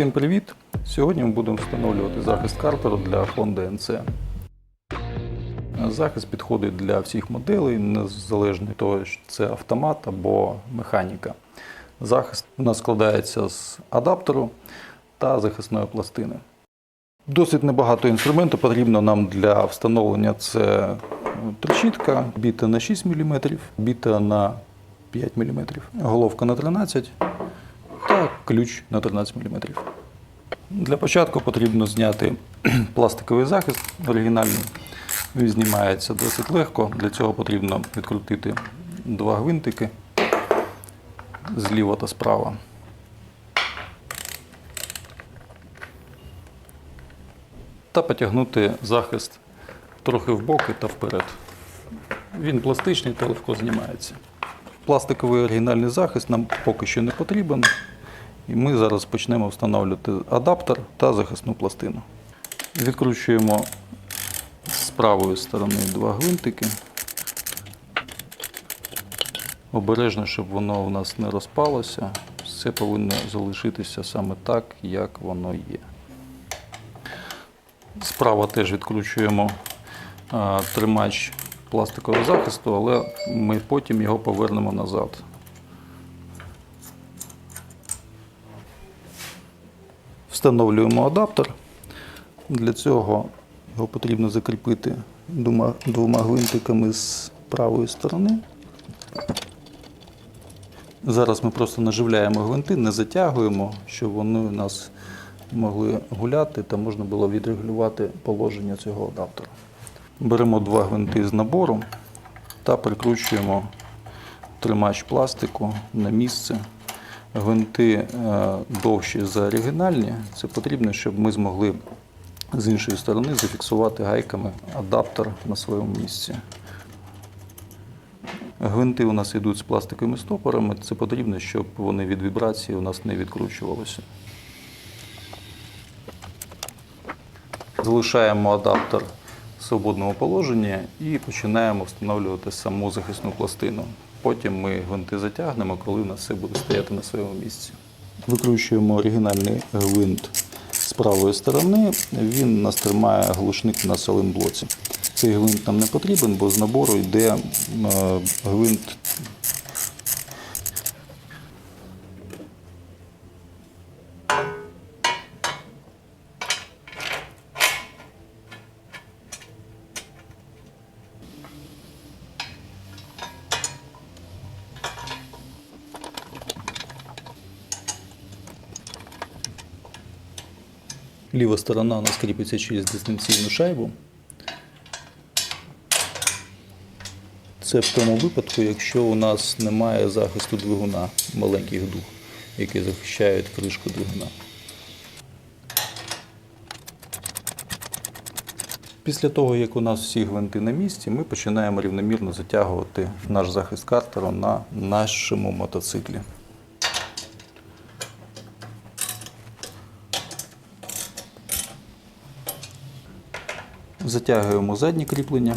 Всім привіт! Сьогодні ми будемо встановлювати захист картеру для Honda NC. Захист підходить для всіх моделей, незалежно від того, чи це автомат або механіка. Захист у нас складається з адаптеру та захисної пластини. Досить небагато інструменту потрібно нам для встановлення. Це трещітка, біта на 6 мм, біта на 5 мм, головка на 13 та ключ на 13 мм. Для початку потрібно зняти пластиковий захист оригінальний. Він знімається досить легко. Для цього потрібно відкрутити два гвинтики зліва та справа. Та потягнути захист трохи в боки та вперед. Він пластичний та легко знімається. Пластиковий оригінальний захист нам поки що не потрібен. І ми зараз почнемо встановлювати адаптер та захисну пластину. Відкручуємо з правої сторони два гвинтики. Обережно, щоб воно у нас не розпалося. Все повинно залишитися саме так, як воно є. Справа теж відкручуємо тримач пластикового захисту, але ми потім його повернемо назад. Встановлюємо адаптер. Для цього його потрібно закріпити двома, гвинтиками з правої сторони. Зараз ми просто наживляємо гвинти, не затягуємо, щоб вони у нас могли гуляти та можна було відрегулювати положення цього адаптера. Беремо два гвинти з набору та прикручуємо тримач пластику на місце. Гвинти е, довші за оригінальні. Це потрібно, щоб ми змогли з іншої сторони зафіксувати гайками адаптер на своєму місці. Гвинти у нас йдуть з пластиковими стопорами. Це потрібно, щоб вони від вібрації у нас не відкручувалися. Залишаємо адаптер в свободному положенні і починаємо встановлювати саму захисну пластину. Потім ми гвинти затягнемо, коли у нас все буде стояти на своєму місці. Викручуємо оригінальний гвинт з правої сторони. Він нас тримає глушник на салимблоці. Цей гвинт нам не потрібен, бо з набору йде е, гвинт Ліва сторона у нас кріпиться через дистанційну шайбу. Це в тому випадку, якщо у нас немає захисту двигуна маленьких дух, які захищають кришку двигуна. Після того, як у нас всі гвинти на місці, ми починаємо рівномірно затягувати наш захист картеру на нашому мотоциклі. Затягуємо заднє кріплення.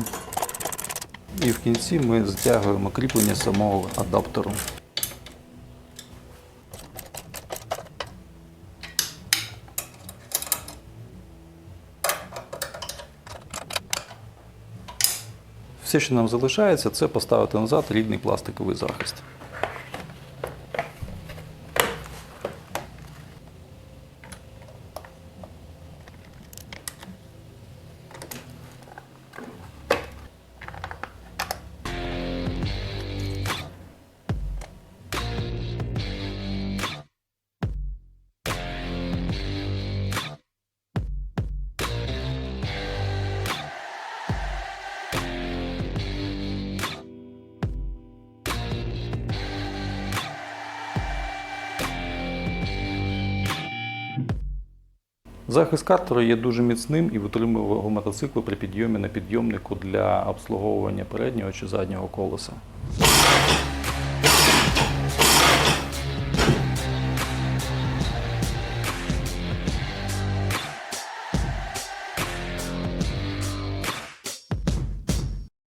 І в кінці ми затягуємо кріплення самого адаптеру. Все, що нам залишається, це поставити назад рідний пластиковий захист. Захист картеру є дуже міцним і витримує вагу мотоцикла при підйомі на підйомнику для обслуговування переднього чи заднього колеса.